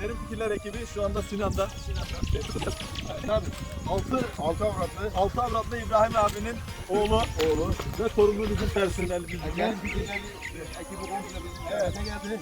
Derin Fikirler ekibi şu anda Sinan'da. Tabii. Altı, Altı avratlı. altı avratlı İbrahim abinin oğlu Oğlu. ve torunu bizim personelimizden. Gel bir güzel ekibi komple bizim evet. geldi.